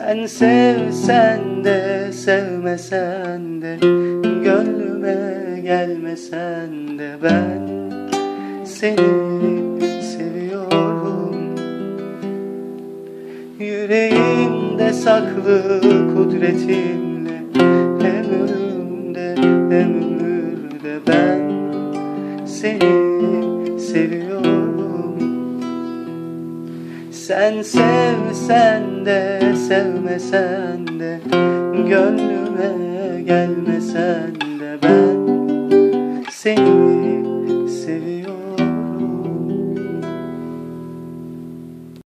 Sen sevsen de sevmesen de Gönlüme gelmesen de ben seni seviyorum. Yüreğimde saklı kudretimle Hem ölümde hem ömürde ben seni seviyorum Sen sevsen de sevmesen de Gönlüme gelmesen de ben